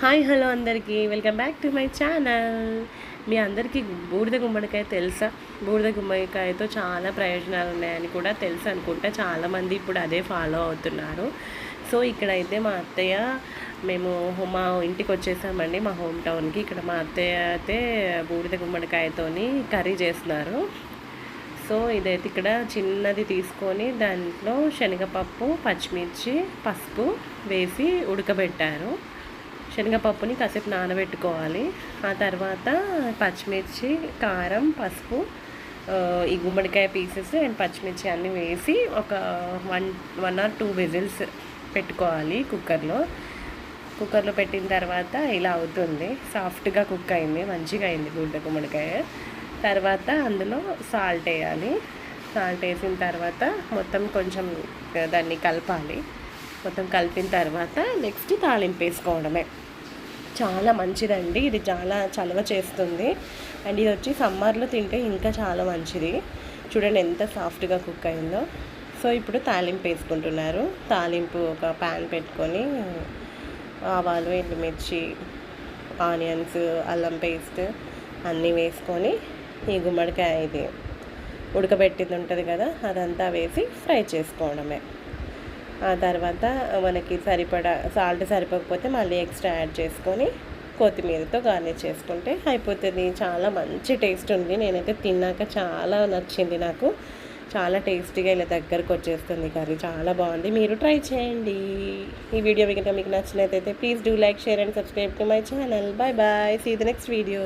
Hi hello అందరికీ. Welcome back to my channel. మీ అందరికీ బూడిద గుమ్మడికాయ తెలుసా? బూడిద గుమ్మడికాయతో చాలా ప్రయోజనాలు ఉన్నాయని కూడా తెలుసు అనుకుంటా. చాలామంది ఇప్పుడు అదే ఫాలో అవుతున్నారు. సో ఇక్కడైతే మా అత్తయ్య మేము మా ఇంటికి వచ్చేసామండి. మా హోమ్ టౌన్కి. ఇక్కడ మా అత్తయ్య అయితే బూడిద గుమ్మడికాయతోని కర్రీ చేస్తున్నారు. సో ఇదైతే ఇక్కడ చిన్నది తీసుకొని దాంట్లో శనగపప్పు పచ్చిమిర్చి పసుపు వేసి ఉడకబెట్టారు. శనగపప్పుని కాసేపు నానబెట్టుకోవాలి. ఆ తర్వాత పచ్చిమిర్చి కారం పసుపు ఈ గుమ్మడికాయ పీసెస్ అండ్ పచ్చిమిర్చి అన్నీ వేసి ఒక one one or two whistles పెట్టుకోవాలి కుక్కర్లో. కుక్కర్లో పెట్టిన తర్వాత ఇలా అవుతుంది. సాఫ్ట్గా కుక్ అయింది మంచిగా అయింది గుడ్డ గుమ్మడికాయ. తర్వాత అందులో సాల్ట్ వేయాలి. సాల్ట్ వేసిన తర్వాత మొత్తం కొంచెం దాన్ని కలపాలి. మొత్తం కలిపిన తర్వాత నెక్స్ట్ తాలింపు వేసుకోవడమే. చాలా మంచిదండి. ఇది చాలా చలవ చేస్తుంది. అండ్ ఇది వచ్చి సమ్మర్లో తింటే ఇంకా చాలా మంచిది. చూడండి ఎంత సాఫ్ట్గా కుక్ అయిందో. సో ఇప్పుడు తాలింపు వేసుకుంటున్నారు. తాలింపు ఒక ప్యాన్ పెట్టుకొని ఆవాలు ఎండుమిర్చి ఆనియన్స్ అల్లం పేస్ట్ అన్నీ వేసుకొని ఈ గుమ్మడికాయ ఇది ఉడకబెట్టింది ఉంటుంది కదా అదంతా వేసి ఫ్రై చేసుకోవడమే. ఆ తర్వాత మనకి సరిపడా సాల్ట్ సరిపోకపోతే మళ్ళీ ఎక్స్ట్రా యాడ్ చేసుకొని కొత్తిమీరతో గార్నిష్ చేసుకుంటే అయిపోతుంది. చాలా మంచి టేస్ట్ ఉంది. నేనైతే తిన్నాక చాలా నచ్చింది నాకు. చాలా టేస్టీగా ఇలా దగ్గరకు వచ్చేస్తుంది కర్రీ. చాలా బాగుంది. మీరు ట్రై చేయండి. ఈ వీడియో మీకు మీకు నచ్చినట్లయితే please do like share and subscribe to my channel. Bye bye see the next video